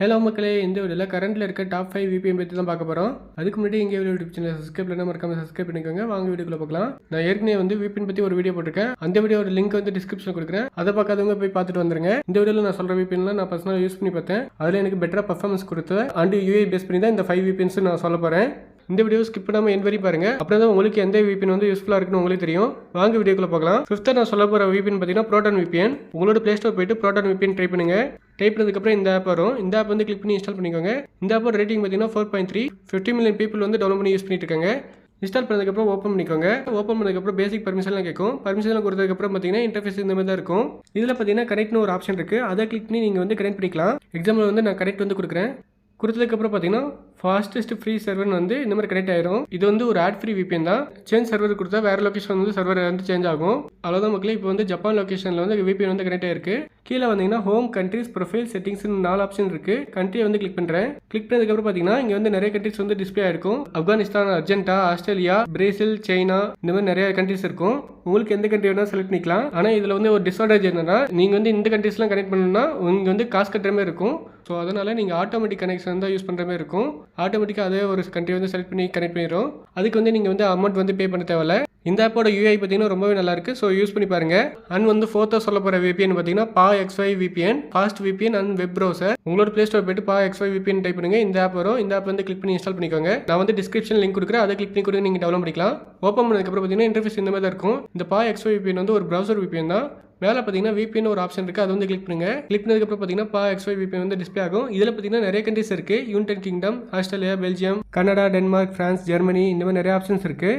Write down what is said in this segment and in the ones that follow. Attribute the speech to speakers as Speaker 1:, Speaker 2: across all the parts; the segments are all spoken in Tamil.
Speaker 1: ஹலோ மக்களே இந்த வீடியோவில் கரண்ட்டில் இருக்க டாப் ஃபைவ் விபிஎம் பற்றி தான் பார்க்க போகிறோம் அதுக்கு முன்னாடி எங்கள் யூடியூப் சேனல் சப்ஸ்கிரைப் பண்ண மறக்காம சப்ஸ்கிரைப் பண்ணிக்கோங்க. வாங்க வீடியோக்குள்ள பார்க்கலாம் நான் ஏற்கனவே வந்து விபிஎன் பற்றி ஒரு வீடியோ போட்டிருக்கேன். அந்த வீடியோ ஒரு லிங்க் வந்து டிஸ்கிரிப்ஷன் கொடுக்குறேன். அதை பார்க்காதவங்க போய் பார்த்துட்டு வந்துருங்க. இந்த வீடியோவில் நான் சொல்கிற விபிஎன்லாம் நான் பர்சனலாக யூஸ் பண்ணி பார்த்தேன். அதில் எனக்கு பெட்டராக பர்ஃபார்மன்ஸ் கொடுத்து அண்ட் யூஏ பேஸ் பண்ணி தான் இந்த ஃபைவ் விபிஎன்ஸ் நான் சொல்ல போகிறேன் இந்த வீடியோ ஸ்கிப் பண்ணாமல் என் வரி பாருங்க. அப்படின்னா உங்களுக்கு எந்த விபின் வந்து யூஸ்ஃபுல்லாக இருக்குன்னு உங்களுக்கு தெரியும். வாங்க வீடியோக்குள்ள பார்க்கலாம் ஃபிஃப்த்தாக நான் சொல்ல போகிற விபின் பார்த்தீங்கன்னா ப்ரோட்டான் VPN. உங்களோட பிளே ஸ்டோர் போயிட்டு ப்ரோட்டான் VPN ட்ரை பண்ணுங்க. டைப் பண்ணதுக்கப்புறம் இந்த ஆப் வரும். இந்த ஆப் வந்து கிளிக் பண்ணி இன்ஸ்டால் பண்ணிக்கோங்க. இந்த ஆப்போட ரேட்டிங் பார்த்தீங்கன்னா four point three fifty million people வந்து டவுன்லோட் பண்ணி யூஸ் பண்ணிட்டு இருக்காங்க. இன்ஸ்டால் பண்ணதுக்கப்புறம் ஓப்பன் பண்ணிக்கோங்க. ஓப்பன் பண்ணதுக்கப்புறம் பேசிக் பர்மிஷன்லாம் கேட்கும். பர்மிஷன்லாம் கொடுத்ததுக்கப்புறம் பார்த்தீங்கன்னா இன்டர்ஃபேஸ் இந்த மாதிரி தான் இருக்கும். இதில் பார்த்தீங்கன்னா கனெக்ட்னு ஒரு ஆப்ஷன் இருக்குது அதை கிளிக் பண்ணி நீங்கள் வந்து கனெக்ட் பண்ணிக்கலாம். எக்ஸாம்பிள் வந்து நான் கனெக்ட் வந்து கொடுக்குறேன். கொடுத்ததுக்கப்புறம் பார்த்தீங்கன்னா ஃபாஸ்டஸ்ட் ஃப்ரீ சர்வர் வந்து இந்த மாதிரி கனெக்ட் ஆயிரும். இது வந்து ஒரு ஆட் ஃப்ரீ விபிஎன் தான். சேஞ்ச் சர்வர் கொடுத்தா வேற லொக்கேஷன் வந்து சர்வர் வந்து சேஞ்ச் ஆகும். அவ்வளோதான் மக்களே இப்போ வந்து ஜப்பான் லொகேஷனில் வந்து விபிஎன் வந்து கனெக்ட் ஆயிருக்கு. கீழே வந்தீங்கன்னா ஹோம் கண்ட்ரிஸ் ப்ரொஃபைல் செட்டிங்ஸ்னு நாலு ஆப்ஷன் இருக்குது கண்ட்ரியை வந்து கிளிக் பண்ணுறேன் கிளிக் பண்ணதுக்கப்புறம் பார்த்தீங்கன்னா இங்கே வந்து நிறைய கண்ட்ரிஸ் வந்து டிஸ்பிளே ஆயிருக்கும். Afghanistan Argentina Australia Brazil China இந்த மாதிரி நிறைய கண்ட்ரிஸ் இருக்கும். உங்களுக்கு எந்த கண்ட்ரி வேணால் செலக்ட் பண்ணிக்கலாம். ஆனால் இதில் வந்து ஒரு டிஸ்அட்வான்டேஜ் என்னன்னா நீங்கள் வந்து இந்த கண்ட்ரிஸ்லாம் கனெக்ட் பண்ணணும்னா உங்களுக்கு வந்து காசு கட்டுற மாதிரி இருக்கும். ஸோ அதனால் நீங்கள் ஆட்டோமேட்டிக் கனெக்ஷன் தான் யூஸ் பண்ணுற மாதிரி இருக்கும். ஆட்டோமேட்டிக்காக அதே ஒரு கண்ட்ரி வந்து செலக்ட் பண்ணி கனெக்ட் பண்ணிடும் அதுக்கு வந்து நீங்கள் வந்து அமௌண்ட் வந்து பே பண்ண தேவையில்ல. இந்த ஆப்போட யூஐ பார்த்தீங்கன்னா ரொம்பவே நல்லா இருக்கு ஸோ யூஸ் பண்ணி பாருங்க. அண்ட் வந்து ஃபோர்த்தாக சொல்ல போகிற விபிஎன் பார்த்தீங்கன்னா pa XY VPN fast VPN and web browser உங்களோட பிளே ஸ்டோர் போயிட்டு பா எக்ஸ்ஒய் விபிஎன் டைப் பண்ணுங்க. இந்த ஆப் வரும். இந்த ஆப் வந்து கிளிக் பண்ணி இன்ஸ்டால் பண்ணிக்கோங்க. நான் வந்து டிஸ்கிரிப்ஷன் லிங்க் கொடுக்குறேன். அதை கிளிக் பண்ணி கூட நீங்கள் டவுன்லோட் பண்ணிக்கலாம். ஓப்பன் பண்ணதுக்கப்புறம் பார்த்தீங்கன்னா இன்டர்ஃபேஸ் இந்த மாதிரி தான் இருக்கும். இந்த பா எக்ஸ்ஒய் விபிஎன் வந்து ஒரு ப்ரௌசர் விபிஎன் தான். மேலே பார்த்தீங்கன்னா விபிஎன் ஒரு ஆப்ஷன் இருக்குது அது வந்து கிளிக் பண்ணுங்க. கிளிக் பண்ணதுக்கப்புறம் பார்த்தீங்கன்னா பா எக்ஸ்ஒய் விபிஎன் வந்து டிஸ்பிளே ஆகும். இதில் பார்த்தீங்கன்னா நிறைய கண்ட்ரிஸ் இருக்குது United Kingdom Australia Belgium Canada Denmark France Germany இந்த மாதிரி நிறைய ஆப்ஷன்ஸ் இருக்குது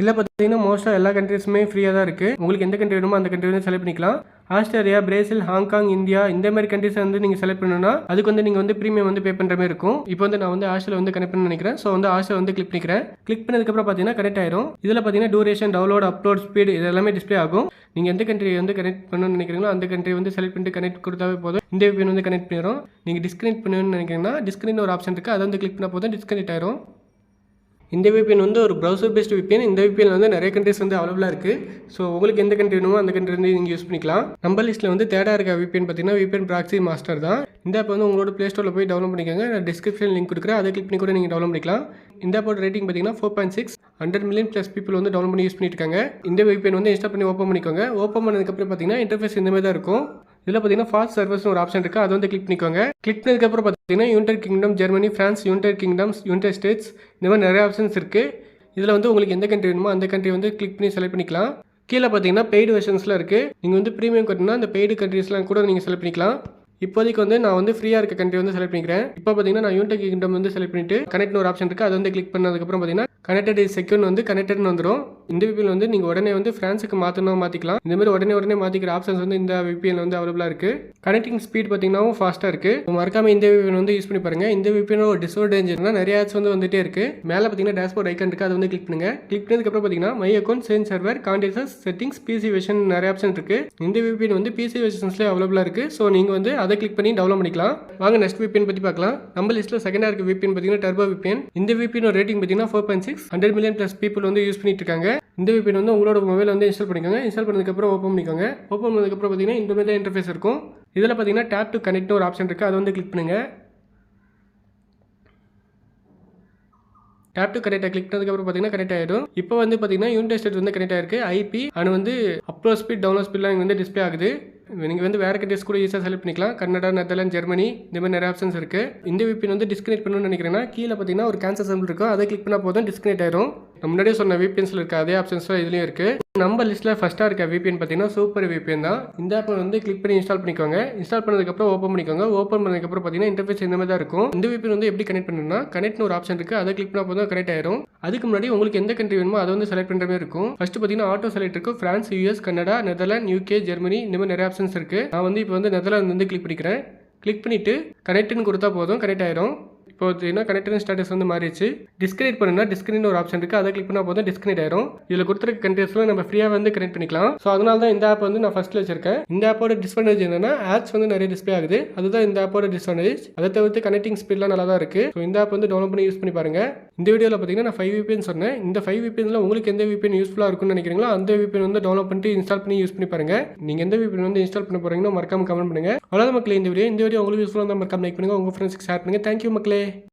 Speaker 1: இல்லை பார்த்தீங்கன்னா மோஸ்ட்டாக எல்லா கண்ட்ரீஸுமே ஃப்ரீயாக தான் இருக்குது உங்களுக்கு எந்த கண்ட்ரி வேணுமோ அந்த கண்ட்ரி வந்து செலக்ட் பண்ணிக்கலாம். ஆஸ்திரேலியா பிரேசில் ஹாங்காங் இந்தியா இந்த மாதிரி கண்ட்ரிஸ் வந்து நீங்கள் செலக்ட் பண்ணணும்னா அதுக்கு வந்து நீங்கள் வந்து ப்ரீமியம் வந்து பே பண்ணுற மாதிரி இருக்கும். இப்போ வந்து நான் வந்து ஆஸ்திரேலியா வந்து கனெக்ட் பண்ண நினைக்கிறேன். ஸோ வந்து ஆஸ்திரேலியா வந்து கிளிக் பண்ணிக்கிறேன். கிளிக் பண்ணதுக்கப்புறம் பார்த்தீங்கன்னா கனெக்ட் ஆயிரும். இதில் பார்த்தீங்கன்னா டூரேஷன் டவுன்லோட் அப்லோட் ஸ்பீடு இது எல்லாமே டிஸ்ப்ளே ஆகும். நீங்கள் எந்த கண்ட்ரி வந்து கனெக்ட் பண்ணணும்னு நினைக்கிறீங்களோ அந்த கண்ட்ரி வந்து செலக்ட் பண்ணிட்டு கனெக்ட் கொடுத்தாவே போதும். இந்த VPN வந்து கனெக்ட் பண்ணிடும் நீங்கள் டிஸ்கனெக்ட் பண்ணணும்னு நினைக்கிறீங்கன்னா டிஸ்கனெக்ட் ஒரு ஆப்ஷன் இருக்குது அதை வந்து கிளிக் பண்ணால் போதும். டிஸ்கனெக்ட் ஆயிரும். இந்த விபிஎன் வந்து ஒரு ப்ரௌசர் பேஸ்ட் விபிஎன் இந்த விபிஎன் வந்து நிறைய கண்ட்ரிஸ் வந்து அவைலபிளாக இருக்குது ஸோ உங்களுக்கு எந்த கண்ட்ரி வேணுமோ அந்த கண்ட்ரி வந்து நீங்கள் யூஸ் பண்ணிக்கலாம். நம்ம லிஸ்ட்டில் வந்து தேர்டாக இருக்க விபிஎன் பார்த்தீங்கன்னா விபிஎன் ப்ராக்ஸி மாஸ்டர் தான். இந்த ஆப் வந்து உங்களோட ப்ளே ஸ்டோரில் போய் டவுன்லோட் பண்ணிக்கோங்க. நான் டிஸ்கிரிப்ஷன் லிங்க் கொடுக்குறேன். அதை கிளிக் பண்ணி கூட நீங்கள் டவுன்லோட் பண்ணிக்கலாம். இந்த ஆப்போட ரேட்டிங் பார்த்தீங்கன்னா four point six hundred million plus people வந்து டவுன்லோட் பண்ணி யூஸ் பண்ணிட்டு இருக்காங்க. இந்த விபிஎன் வந்து இன்ஸ்டால் பண்ணி ஓப்பன் பண்ணிக்கோங்க. ஓப்பன் பண்ணதுக்கப்புறம் பார்த்தீங்கன்னா இன்டர்ஃபேஸ் இந்த மாதிரி தான் இருக்கும். இதில் பார்த்தீங்கன்னா ஃபாஸ்ட் சர்வீஸ்னு ஒரு ஆப்ஷன் இருக்குது அதை வந்து கிளிக் பண்ணிக்கோங்க. கிளிக் பண்ணதுக்கப்புறம் பார்த்தீங்கன்னா United Kingdom Germany France United Kingdoms United States இந்த மாதிரி நிறைய ஆப்ஷன்ஸ் இருக்குது இதில் வந்து உங்களுக்கு எந்த கண்ட்ரி வேணுமோ அந்த கண்ட்ரி வந்து கிளிக் பண்ணி செலக்ட் பண்ணிக்கலாம். கீழே பார்த்தீங்கன்னா பெய்டு வெர்ஷன்ஸ்லாம் இருக்குது நீங்கள் வந்து ப்ரீமியம் கட்டினா அந்த பெய்டு கண்ட்ரீஸ்லாம் கூட நீங்கள் செலக்ட் பண்ணிக்கலாம். இப்போதைக்கு வந்து நான் வந்து ஃப்ரீயாக இருக்க கண்ட்ரி வந்து செலக்ட் பண்ணிக்கிறேன். இப்போ பார்த்தீங்கன்னா நான் யூனிடெக் கிங்டம் வந்து செலக்ட் பண்ணிட்டு கனெக்ட்னு ஒரு ஆப்ஷன் இருக்குது அதை வந்து கிளிக் பண்ணதுக்கப்புறம் பார்த்தீங்கன்னா கனெக்டட் இஸ் செக்யூர்னு வந்து கனெக்டட்னு வந்துடும் இந்த விபிஎல் வந்து நீங்கள் உடனே வந்து ஃப்ரான்ஸுக்கு மாற்றணும் மாற்றிக்கலாம் இந்த மாதிரி உடனே உடனே மாற்றிக்கிற ஆப்ஷன்ஸ் வந்து இந்த விபிஎல் வந்து அவைலபிளாக இருக்குது கனெக்டிங் ஸ்பீட் பார்த்தீங்கன்னா ஃபாஸ்ட்டாக இருக்குது மறக்காமல் இந்த விபிஎல் வந்து யூஸ் பண்ணி பாருங்க. இந்த விபிஎல் ஒரு டிஸ்அட்வான்டேஜ்னா நிறைய ஆப்ஸ் வந்து வந்துட்டே இருக்குது மேலே பார்த்தீங்கன்னா டேஷ்போர்ட் ஐக்கன் இருக்குது அதை வந்து கிளிக் பண்ணுங்கள் கிளிக் பண்ணதுக்கப்புறம் பார்த்தீங்கன்னா my account change server contacts settings PC version நிறைய ஆப்ஷன் இருக்குது இந்த விபிஎன் வந்து பிசி வெர்ஷன்ஸ்லேயே அவைலபிளாக இருக்குது ஸோ நீங்கள் வந்து அதை கிளிக் பண்ணி டவுன்லோட் பண்ணிக்கலாம். வாங்க நெக்ஸ்ட் விபிஎன் பற்றி பார்க்கலாம் நம்ம லிஸ்ட்டில் செகண்டாக இருக்க விபிஎன் பார்த்தீங்கன்னா டர்போ விபிஎன் இந்த விபிஎன் ரேட்டிங் பார்த்தீங்கன்னா four point six hundred million plus people வந்து யூஸ் பண்ணிட்டு இருக்காங்க இந்த VPN வந்து உங்களோட மொபைல் வந்து இன்ஸ்டால் பண்ணிக்கோங்க. இன்ஸ்டால் பண்ணதுக்கப்புறம் ஓப்பன் பண்ணிக்கோங்க. ஓப்பன் பண்ணதுக்கப்புறம் பார்த்தீங்கன்னா இந்த மாதிரி தான் இன்டர்ஃபேஸ் இருக்கும். இதில் பார்த்தீங்கன்னா டேப் டு கனெக்ட்னு ஒரு ஆப்ஷன் இருக்குது அதை வந்து கிளிக் பண்ணுங்கள் டேப் டு கனெக்ட் கிளிக் பண்ணதுக்கப்புறம் பார்த்தீங்கன்னா கனெக்ட் ஆகிடும் இப்போ வந்து பார்த்தீங்கன்னா யூனிட் டெஸ்ட் வந்து கனெக்ட் ஆயிருக்கு. ஐபி அண்ட் வந்து அப்லோட் ஸ்பீட் டவுன்லோட் ஸ்பீட்லாம் இங்கே வந்து டிஸ்ப்ளே ஆகுது. நீங்கள் வந்து வேறு கண்ட்ரிஸ் கூட ஈஸியாக செலக்ட் பண்ணிக்கலாம். கன்னடா நெதர்லாண்ட் ஜெர்மனி இந்த மாதிரி நிறைய ஆப்ஷன்ஸ் இருக்குது இந்த விபின் வந்து டிஸ்கனெக்ட் பண்ணணும்னு நினைக்கிறேன்னா கீழே பார்த்தீங்கன்னா ஒரு கேன்சல் சிம்பிள் இருக்கும். அதை கிளிக் பண்ணால் போதும் டிஸ்கனெக்ட் ஆயிரும். நான் முன்னாடியே சொன்ன விபிஎன்ஸில் இருக்க அதே ஆப்ஷன்ஸ்லாம் இதுலேயும் இருக்குது நம்ம லிஸ்ட்டில் ஃபஸ்ட்டாக இருக்க விபிஎன் பார்த்தீங்கன்னா சூப்பர் விபிஎன் தான். இந்த ஆப்பை வந்து கிளிக் பண்ணி இன்ஸ்டால் பண்ணிக்கோங்க. இன்ஸ்டால் பண்ணதுக்கப்புறம் ஓப்பன் பண்ணிக்கோங்க. ஓப்பன் பண்ணதுக்கப்புறம் பார்த்தீங்கன்னா இன்டர்ஃபேஸ் இந்த மாதிரி தான் இருக்கும். இந்த விபிஎன் வந்து எப்படி கனெக்ட் பண்ணணும்னா கனெக்ட்னு ஒரு ஆப்ஷன் இருக்குது அதை கிளிக் பண்ணால் போதும் கனெக்ட் ஆயிரும். அதுக்கு முன்னாடி உங்களுக்கு எந்த கண்ட்ரி வேணுமோ அதை வந்து செலக்ட் பண்ணுற மாதிரி இருக்கும். ஃபஸ்ட்டு பார்த்தீங்கன்னா ஆட்டோ செலக்ட் இருக்கும் France US Canada Netherland UK Germany இந்த மாதிரி நிறைய ஆப்ஷன்ஸ் இருக்குது நான் வந்து இப்போ வந்து நெதர்லாந்து வந்து கிளிக் பண்ணிக்கிறேன். கிளிக் பண்ணிவிட்டு கனெக்ட்னு கொடுத்தா போதும் கனெக்ட் ஆயிரும். இப்போ பார்த்தீங்கன்னா கனெக்டிங் ஸ்டேட்டஸ் வந்து மாறிடுச்சு. டிஸ்கனெக்ட் பண்ணுனா டிஸ்கனெக்ட் ஒரு ஆப்ஷன் இருக்குது அதை கிளிக் பண்ணால் போதும் டிஸ்கனெக்ட் ஆயிரும். இதில் கொடுத்துருக்க கண்ட்ரீஸ்லாம் நம்ம ஃப்ரீயாக வந்து கனெக்ட் பண்ணிக்கலாம். ஸோ அதனால தான் இந்த ஆப் வந்து நான் ஃபஸ்ட்டில் வச்சிருக்கேன். இந்த ஆப்போட டிஸ்அட்வான்டேஜ் என்னன்னா ஆப்ஸ் வந்து நிறைய டிஸ்ப்ளே ஆகுது. அதுதான் இந்த ஆப்போட டிஸ்அட்வான்டேஜ் அதை தவிர்த்து கனெக்டிங் ஸ்பீட்லாம் நல்லா தான் இருக்குது ஸோ இந்த ஆப் வந்து டவுன்லோட் பண்ணி யூஸ் பண்ணி பாருங்க. இந்த வீடியோவில் பார்த்தீங்கன்னா நான் ஃபைவ் விபிஎன் சொன்னேன். இந்த ஃபைவ் விபிஎன்ல உங்களுக்கு எந்த விபிஎன் யூஸ்ஃபுல்லாக இருக்கும்னு நினைக்கிறீங்களோ அந்த விபிஎன் வந்து டவுன்லோட் பண்ணிட்டு இன்ஸ்டால் பண்ணி யூஸ் பண்ணி பாருங்க. நீங்கள் எந்த விபிஎன் வந்து இன்ஸ்டால் பண்ண போறீங்களோ மறக்காம கமெண்ட் பண்ணுங்க. அவ்வளோ மக்களே இந்த வீடியோ இந்த வீடியோ உங்களுக்கு யூஸ்ஃபுல்லாக இருந்தால் மறக்காம லைக் பண்ணுங்க. உங்கள் ஃப்ரெண்ட்ஸ்க்கு ஷேர் பண்ணுங்க. தேங்க்யூ மக்களே.